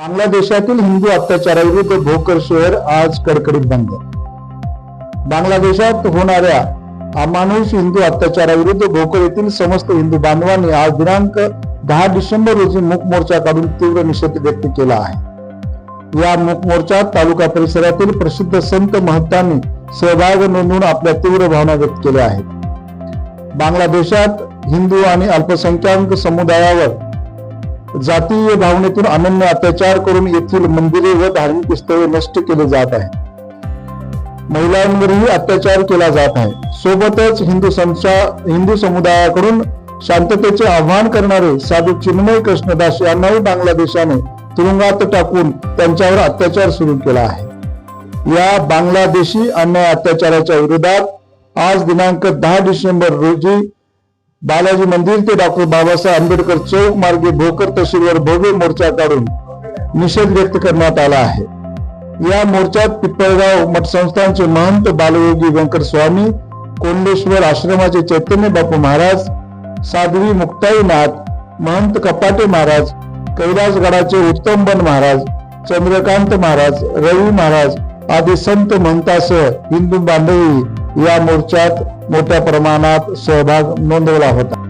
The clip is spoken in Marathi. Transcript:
बांगलादेशातील हिंदू अत्याचाराविरुद्ध भोकर शहर आज कडकडीत बंद. बांगलादेशात होणाऱ्या अमानुष हिंदू अत्याचाराविरुद्ध भोकर येथील समस्त हिंदू बांधवांनी आज दिनांक दहा डिसेंबर रोजी मूक मोर्चा काढून तीव्र निषेध व्यक्त केला आहे. या मूक मोर्चात तालुका परिसरातील प्रसिद्ध संत महंतांनी सहभाग नोंदवून आपल्या तीव्र भावना व्यक्त केल्या आहेत. बांगलादेशात हिंदू आणि अल्पसंख्याक समुदायावर जातीय भावनेतून अनन्य अत्याचार करून येथील मंदिरे व धार्मिक स्थळे नष्ट केले जात आहे महिलांवरही अत्याचार केला जात आहे. सोबतच हिंदू संस्था हिंदू समुदायाकडून शांततेचे आव्हान करणारे साधू चिन्मय कृष्णदास यांनाही बांगलादेशाने तुरुंगात टाकून त्यांच्यावर अत्याचार सुरू केला आहे. या बांगलादेशी अन्याय अत्याचाराच्या विरोधात आज दिनांक दहा डिसेंबर रोजी बालाजी मंदिर ते डॉक्टर बाबासाहेब आंबेडकर चौक मार्गे भोकर तहसीलवर भव्य मोर्चा काढून निषेध व्यक्त करण्यात आला आहे. या मोर्चात पिप्पळगाव मठसंस्थानचे महंत बालयोगी व्यंकर स्वामी कोंडेश्वर आश्रमाचे चैतन्य बापू महाराज साध्वी मुक्ताईनाथ महंत कपाटे महाराज कैलासगडाचे उत्तमबन महाराज चंद्रकांत महाराज रवी महाराज आदी संत महंतासह हिंदू बांधवी या मोर्चात मोठ्या प्रमाणात सहभाग नोंदवला होता.